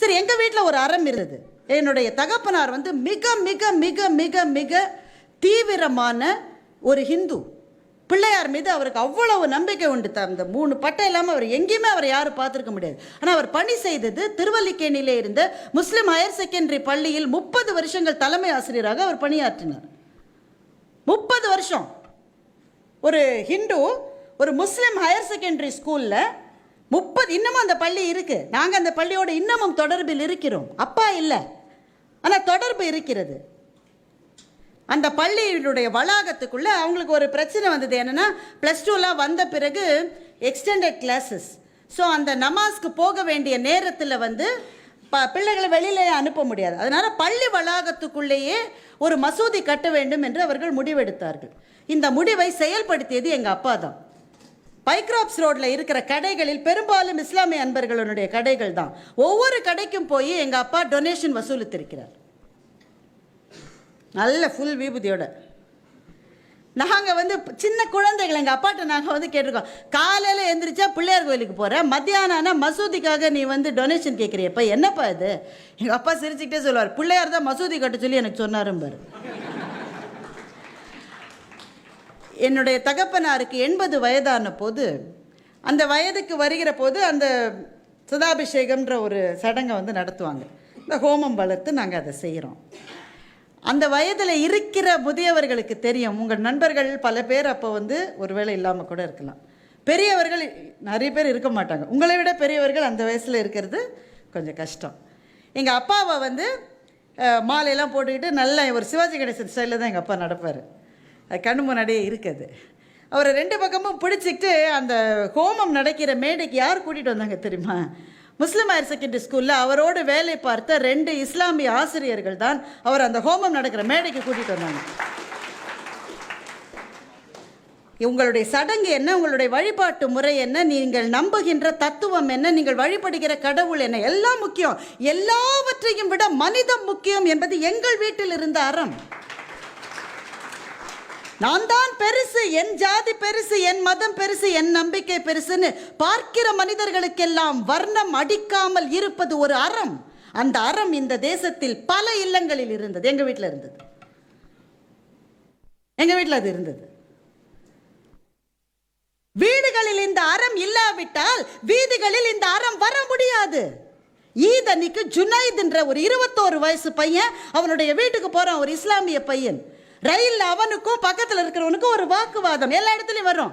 சரி எங்கள் வீட்டில் ஒரு அறம் இருந்தது. என்னுடைய தகப்பனார் வந்து மிக மிக மிக மிக மிக தீவிரமான ஒரு ஹிந்து. பிள்ளையார் மீது அவருக்கு அவ்வளவு நம்பிக்கை உண்டு அந்த மூணு பட்டை இல்லாமல் அவர் எங்கேயுமே அவர் யாரும் பார்த்துருக்க முடியாது. ஆனால் அவர் பணி செய்தது திருவல்லிக்கேணியிலே இருந்த முஸ்லீம் ஹையர் செகண்டரி பள்ளியில் முப்பது வருஷங்கள் தலைமை ஆசிரியராக அவர் பணியாற்றினார். முப்பது வருஷம். ஒரு ஹிந்து ஒரு முஸ்லீம் ஹையர் செகண்டரி ஸ்கூலில் முப்பது இன்னமும் அந்த பள்ளி இருக்குது நாங்கள் அந்த பள்ளியோட இன்னமும் தொடர்பில் இருக்கிறோம். அப்பா இல்லை. ஆனால் தொடர்பு இருக்கிறது. அந்த பள்ளியினுடைய வளாகத்துக்குள்ளே அவங்களுக்கு ஒரு பிரச்சனை வந்தது. என்னென்னா ப்ளஸ் டூலாம் வந்த பிறகு எக்ஸ்டெண்டட் கிளாஸஸ் ஸோ அந்த நமாஸ்க்கு போக வேண்டிய நேரத்தில் வந்து ப பிள்ளைகளை வெளியில் அனுப்ப முடியாது. அதனால் பள்ளி வளாகத்துக்குள்ளேயே ஒரு மசூதி கட்ட வேண்டும் என்று அவர்கள் முடிவெடுத்தார்கள். இந்த முடிவை செயல்படுத்தியது எங்கள் அப்பா தான். பைக்ராப்ஸ் ரோட்ல இருக்கிற கடைகளில் பெரும்பாலும் இஸ்லாமிய அன்பர்களுடைய கடைகள் தான் ஒவ்வொரு கடைக்கும் போய் எங்கள் அப்பா டொனேஷன் வசூலித்திருக்கிறார். நல்ல ஃபுல் விபூதியோட. நாங்கள் வந்து சின்ன குழந்தைகள் எங்கள் அப்பாட்ட நாங்கள் வந்து கேட்டிருக்கோம். காலையில் எழுந்திரிச்சா பிள்ளையார் கோயிலுக்கு போகிறேன் மத்தியானம் ஆனால் மசூதிக்காக நீ வந்து டொனேஷன் கேட்குறியப்பா என்னப்பா இது? எங்கள் அப்பா சிரிச்சுக்கிட்டே சொல்லுவார் பிள்ளையார் தான் மசூதி கட்ட சொல்லி எனக்கு சொன்னாரும்பார் பாரு என்னுடைய தகப்பனாருக்கு எண்பது வயதான போது அந்த வயதுக்கு வருகிற போது அந்த சுதாபிஷேகம்ன்ற ஒரு சடங்கை வந்து நடத்துவாங்க. இந்த ஹோமம் வளர்த்து நாங்கள் அதை செய்கிறோம் அந்த வயதில் இருக்கிற முதியவர்களுக்கு தெரியும். உங்கள் நண்பர்கள் பல பேர் அப்போ வந்து ஒருவேளை இல்லாமல் கூட இருக்கலாம். பெரியவர்கள் நிறைய பேர் இருக்க மாட்டாங்க. உங்களை விட பெரியவர்கள் அந்த வயசில் இருக்கிறது கொஞ்சம் கஷ்டம். எங்கள் அப்பாவை வந்து மாலையெல்லாம் போட்டுக்கிட்டு நல்ல ஒரு சிவாஜி கணேசன் ஸ்டைலில் தான் எங்கள் அப்பா நடப்பார். அது கண்ணு முன்னாடியே இருக்குது. அவரை ரெண்டு பக்கமும் பிடிச்சிக்கிட்டு அந்த ஹோமம் நடக்கிற மேடைக்கு யார் கூட்டிகிட்டு வந்தாங்க தெரியுமா? முஸ்லீம் ஹையர் செகண்டரி ஸ்கூலில் அவரோடு வேலை பார்த்த ரெண்டு இஸ்லாமிய ஆசிரியர்கள் தான் அவர் அந்த ஹோமம் நடக்கிற மேடைக்கு கூட்டிகிட்டு வந்தாங்க. உங்களுடைய சடங்கு என்ன? உங்களுடைய வழிபாட்டு முறை என்ன? நீங்கள் நம்புகின்ற தத்துவம் என்ன? நீங்கள் வழிபடுகிற கடவுள் என்ன? எல்லாம் முக்கியம். எல்லாவற்றையும் விட மனிதம் முக்கியம் என்பது எங்கள் வீட்டில் இருந்த அறம். நான் தான் பெருசு என் ஜாதி பெருசு என் மதம் பெருசு என் நம்பிக்கை பெருசுன்னு பார்க்கிற மனிதர்களுக்கெல்லாம் வர்ணம் அடிக்காமல் இருப்பது ஒரு அறம். அந்த அறம் இந்த தேசத்தில் பல இல்லங்களில் இருந்தது. எங்க வீட்டில் இருந்தது. எங்க வீட்டில் அது இருந்தது. வீடுகளில் இந்த அறம் இல்லாவிட்டால் வீதிகளில் இந்த அறம் வர முடியாது. ஈதனிக்கு ஜுனைத்ன்ற ஒரு இருபத்தோரு வயசு பையன் அவனுடைய வீட்டுக்கு போறான் ஒரு இஸ்லாமிய பையன். ரயிலில் அவனுக்கும் பக்கத்தில் இருக்கிறவனுக்கும் ஒரு வாக்குவாதம். எல்லா இடத்துலையும் வரும்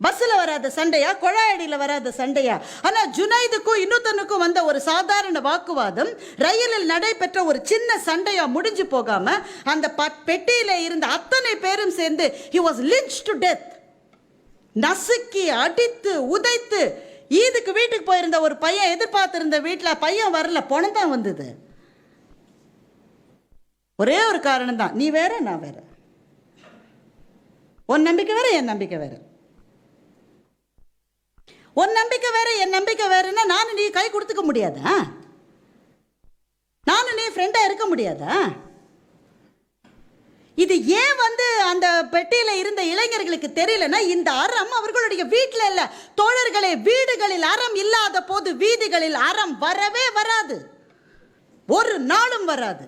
பஸ்ஸில் வராத சண்டையா குழாயடியில் வராத சண்டையா? ஆனால் ஜுனைதுக்கும் இன்னொருத்தனுக்கும் வந்த ஒரு சாதாரண வாக்குவாதம் ரயிலில் நடைபெற்ற ஒரு சின்ன சண்டையா முடிஞ்சு போகாம அந்த ப- பெட்டியில இருந்த அத்தனை பேரும் சேர்ந்து he was lynch to death நசுக்கி அடித்து உதைத்து ஈதுக்கு வீட்டுக்கு போயிருந்த ஒரு பையன் எதிர்பார்த்திருந்த வீட்டில் பையன் வரல பணம் தான் வந்தது. ஒரே ஒரு காரணம் தான் நீ வேற நான் வேற. உன் நம்பிக்கை வேற என் நம்பிக்கை வேற. உன் நம்பிக்கை வேற என் நம்பிக்கை வேறுன்னா நானும் நீ கை கொடுத்துக்க முடியாதா? நானும் நீ ஃப்ரெண்டாக இருக்க முடியாதா? இது ஏன் வந்து அந்த பெட்டியில் இருந்த இளைஞர்களுக்கு தெரியலன்னா இந்த அறம் அவர்களுடைய வீட்டில் இல்லை. தோழர்களே வீடுகளில் அறம் இல்லாத போது வீதிகளில் அறம் வரவே வராது. ஒரு நாளும் வராது.